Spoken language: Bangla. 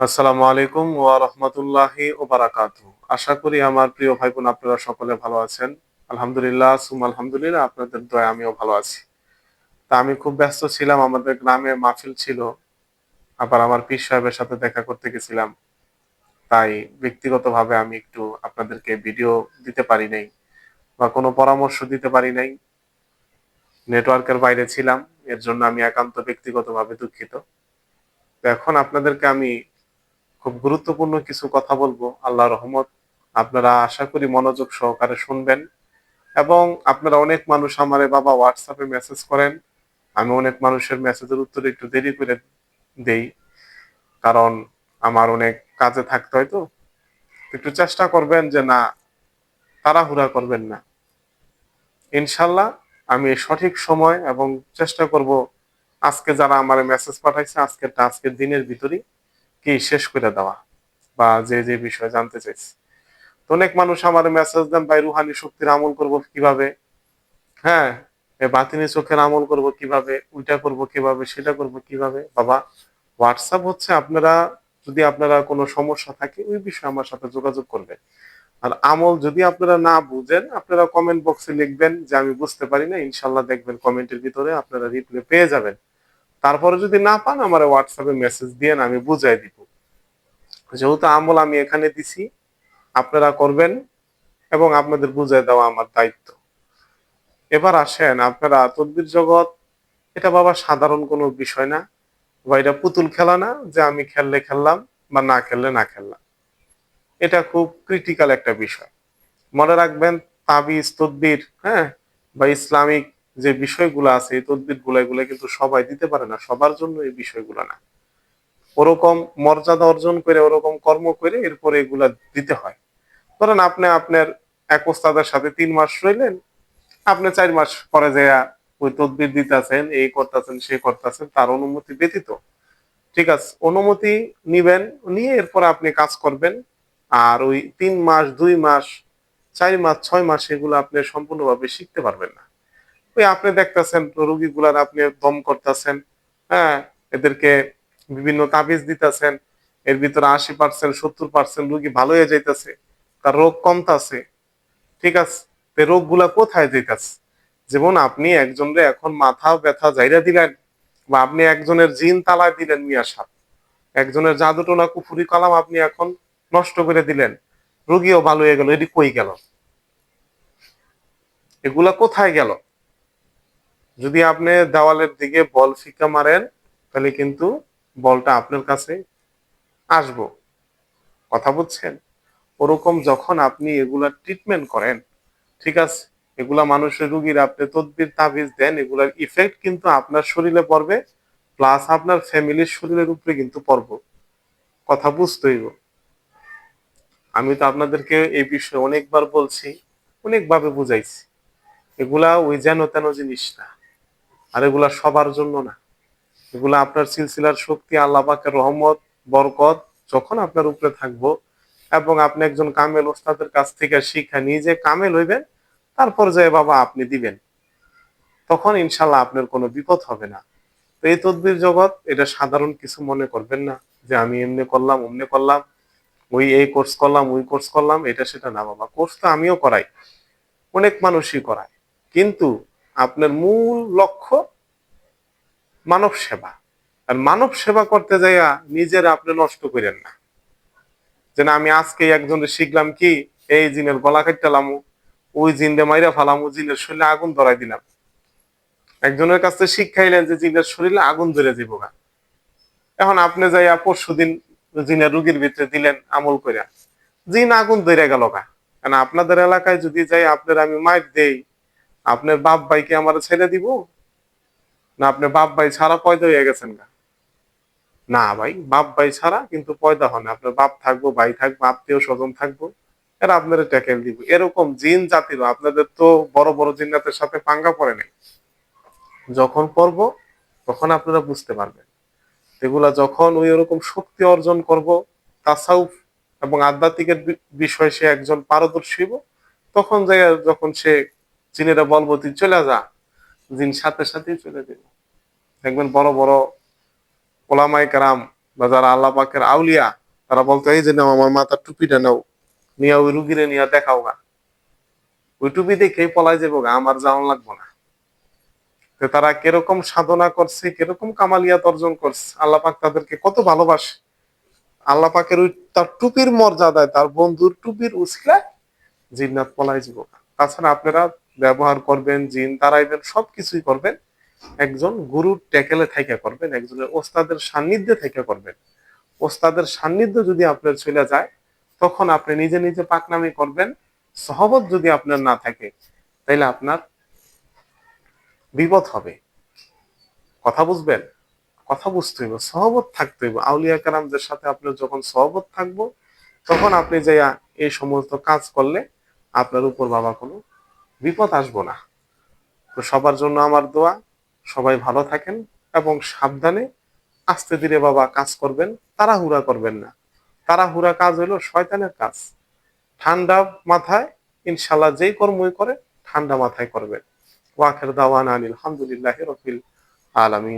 আসসালামু আলাইকুম ওয়া রাহমাতুল্লাহি ওয়া বারাকাতুহু। আশা করি আমার প্রিয় ভাই বোন আপনারা সকলে ভালো আছেন। আলহামদুলিল্লাহ সুম আলহামদুলিল্লাহ, আপনাদের দয়া আমিও ভালো আছি। তা আমি খুব ব্যস্ত ছিলাম, আমাদের গ্রামে মাহফিল ছিল। আবার আমার পীর সাহেবের সাথে দেখা করতে গেছিলাম। তাই ব্যক্তিগতভাবে আমি একটু আপনাদেরকে ভিডিও দিতে পারি নাই বা কোনো পরামর্শ দিতে পারি নাই। নেটওয়ার্কের বাইরে ছিলাম, এর জন্য আমি একান্ত ব্যক্তিগতভাবে দুঃখিত। এখন আপনাদেরকে আমি খুব গুরুত্বপূর্ণ কিছু কথা বলব। আল্লাহ রহমত, আপনারা আশা করি মনোযোগ সহকারে শুনবেন। এবং আপনারা অনেক মানুষ আমারে বাবা হোয়াটসঅ্যাপে মেসেজ করেন। আমি অনেক মানুষের মেসেজের উত্তর একটু দেরি করে দেই। কারণ আমার অনেক কাজে থাকতে হয় তো। একটু চেষ্টা করবেন যে না, তাড়াহুড়া করবেন না। ইনশাল্লাহ আমি সঠিক সময় এবং চেষ্টা করব আজকে যারা আমার মেসেজ পাঠাইছে আজকের আজকের দিনের ভিতরেই কি শেষ করে দেওয়া? বা যে যে বিষয় জানতে চাইছি। তো অনেক মানুষ আমার মেসেজ দেন, ভাই, রুহানি শক্তির আমল করব কীভাবে? হ্যাঁ বাতিনি চোখের আমল করব কীভাবে? ওইটা করব কীভাবে? সেটা করব কীভাবে? বাবা হোয়াটসঅ্যাপ হচ্ছে আপনারা, যদি আপনারা কোনো সমস্যা থাকে, ওই বিষয়ে আমার সাথে যোগাযোগ করবেন। আর আমল যদি আপনারা না বুঝেন, আপনারা কমেন্ট বক্সে লিখবেন যে, আমি বুঝতে পারি না। ইনশাল্লাহ দেখবেন কমেন্টের ভিতরে আপনারা রিপ্লাই পেয়ে যাবেন। তারপরে যদি না পান, আমার হোয়াটসঅ্যাপে মেসেজ দিয়ে আমি বুঝাই দিব। যেহেতু আমল আমি এখানে দিছি, আপনারা করবেন এবং আপনাদের বুঝাই দেওয়া আমার দায়িত্ব। এবার আসেন, আপনারা তদ্বির জগৎ, এটা বাবা সাধারণ কোনো বিষয় না। বা এটা পুতুল খেলা না, যে আমি খেললে খেললাম বা না খেললে না খেললাম। এটা খুব ক্রিটিক্যাল একটা বিষয়। মনে রাখবেন, তাবিজ, তদ্বির হ্যাঁ বা ইসলামিক যে বিষয়গুলো আছে, এই তদ্বিরগুলো এগুলো কিন্তু সবাই দিতে পারে না। সবার জন্য এই বিষয়গুলো না। ওরকম মর্যাদা অর্জন করে, ওরকম কর্ম করে এরপরে এগুলা দিতে হয়। ধরেন আপনি আপনার এক ওস্তাদের সাথে তিন মাস রইলেন, আপনি চার মাস পরে যে ওই তদবির দিতেছেন, এই করতেছেন, সে করতেছেন, তার অনুমতি ব্যতীত। ঠিক আছে, অনুমতি নিবেন, নিয়ে এরপরে আপনি কাজ করবেন। আর ওই তিন মাস, দুই মাস, চার মাস, ছয় মাস এগুলো আপনি সম্পূর্ণভাবে শিখতে পারবেন না। ওই আপনি দেখতেছেন, রোগীগুলার আপনি দম করতেছেন হ্যাঁ? এদেরকে বিভিন্ন তাবিজ দিতেছেন, এর ভিতরে আশি পার্সেন্ট, সত্তর পার্সেন্ট রোগী ভালো হয়ে যাইতেছে, তার রোগ কমতাছে। ঠিক আছে? তো রোগগুলা কোথায় যাইতেছে? যেমন আপনি একজনরে এখন মাথা ব্যথা জাইরা দিলেন, বা আপনি একজনের জিন তালায় দিলেন মিয়া সাপ, একজনের জাদুটোনা কুফুরি কলাম আপনি এখন নষ্ট করে দিলেন, রুগীও ভালো হয়ে গেল, এটি কই গেল? এগুলা কোথায় গেল? যদি আপনি দেওয়ালের দিকে বল ফিকা মারেন, তাহলে কিন্তু বলটা আপনার কাছে আসব। কথা বুঝছেন? ওরকম যখন আপনি এগুলা ট্রিটমেন্ট করেন, ঠিক আছে? এগুলা মানুষের রুগীর আপনি তদবির, তাবিজ দেন, এগুলার ইফেক্ট কিন্তু আপনার শরীরে পড়বে প্লাস আপনার ফ্যামিলির শরীরের উপরে কিন্তু পড়ব। কথা বুঝতে হইব আমি তো আপনাদেরকে এই বিষয়ে অনেকবার বলছি, অনেকভাবে বুঝাইছি। এগুলা ওই যেন তেন জিনিস না। আর এগুলা সবার জন্য না। এগুলা আপনার সিলসিলার শক্তি, আল্লাহ পাকের রহমত, বরকত, যখন আপনার উপরে থাকব এবং আপনি একজন কামেল ওস্তাদের কাছ থেকে শিক্ষা নিজে কামেল হইবেন, তারপর যে বাবা আপনি দিবেন। তখন ইনশাল্লাহ আপনার কোনো বিপদ হবে না। তো এই তদ্বির জগৎ, এটা সাধারণ কিছু মনে করবেন না যে আমি এমনি করলাম, অমনি করলাম, ওই এই কোর্স করলাম, ওই কোর্স করলাম, এটা সেটা না বাবা। কোর্স তো আমিও করাই। অনেক মানুষই করায়। কিন্তু আপনার মূল লক্ষ্য মানব সেবা। আর মানব সেবা করতে যাইয়া নিজের আপনি নষ্ট করেন না। যে না, আমি আজকে একজনের শিখলাম কি, এই জিনের গলা কাটতালামু, ওই জিনরে মাইরা ফালামু, জিনের শরীরে আগুন ধরাই দিলাম। একজনের কাছে শিক্ষাইলেন যে জিনের শরীরে আগুন ধরে দিব গা। এখন আপনি যাইয়া পরশু দিন জিনের রুগীর ভিতরে দিলেন আমল করিয়া জিন আগুন ধরে গেল গা। কারণ আপনাদের এলাকায় যদি যাই, আপনার আমি মাইক দেই আপনার বাপ ভাইকে আমার ছেড়ে দিব? না আপনার বাপ ভাই ছাড়া পয়দা হয়ে গেছেন গা। না ভাই, বাপ ভাই ছাড়া কিন্তু পয়দা হন আপনার বাপ থাকব, ভাই থাকব, আত্মীয় স্বজন থাকব, এরা আপনারা ট্যাকেল দিব। এরকম জিন জাতির, আপনাদের তো বড় বড় জিন্নাতের সাথে পাঙ্গা পড়ে নেই। যখন পড়ব, তখন আপনারা বুঝতে পারবেন। এগুলা যখন ওই ওরকম শক্তি অর্জন করব, তাসাউফ এবং আধ্যাত্মিকের বিষয়ে সে একজন পারদর্শী তখন যখন সে জিনেরা বলব তুই চলে যা, জিন সাথে সাথেই চলে দেব দেখবেন বড় বড় ওলামাই কারাম বা যারা আল্লাহ পাকের আউলিয়া, তারা বলতো, এই যে নাও, আমার মাথার টুপিটা নাও, নিয়ে ওই রুগীরে নিয়ে দেখাও গা। ওই টুপি দেখেই পলাই যাব গা, আমার যাওয়ান লাগবো না। তো তারা কীরকম সাধনা করছে, কীরকম কামালিয়াত অর্জন করছে, আল্লাহ পাক তাদেরকে কত ভালোবাসে। আল্লাহ পাকের ওই তার টুপির মর্যাদায়, তার বন্ধুর টুপির উসিলায় জিন্নাত পলাই যাব তাছাড়া আপনারা ব্যবহার করবেন, জিন তারাইবেন সবকিছুই করবেন। একজন গুরুর ট্যাকেলে থেকে করবেন একজনের ওস্তাদের সান্নিধ্যে থেকে করবেন। ওস্তাদের সান্নিধ্য যদি আপনার চলে যায়, তখন আপনি নিজে নিজে পাকনামি করবেন, সহবত যদি আপনার না থাকে, তাইলে আপনার বিপদ হবে। কথা বুঝবেন? কথা বুঝতে হইব, সহবত থাকতে হইব। আউলিয়া কারামদের সাথে আপনার যখন সহবত থাকব, তখন আপনি যাইয়া এই সমস্ত কাজ করলে আপনার উপর বাবা কোনো বিপদ আসব না। তো সবার জন্য আমার দোয়া, সবাই ভালো থাকেন এবং সাবধানে আস্তে ধীরে বাবা কাজ করবেন, তাড়াহুড়া করবেন না। তাড়াহুড়া কাজ হলো শয়তানের কাজ। ঠান্ডা মাথায় ইনশাল্লাহ যেই কর্মই করে, ঠান্ডা মাথায় করবেন। ওয়াখের দাওয়ান আনিল আলহামদুলিল্লাহ রফিল আলামিন।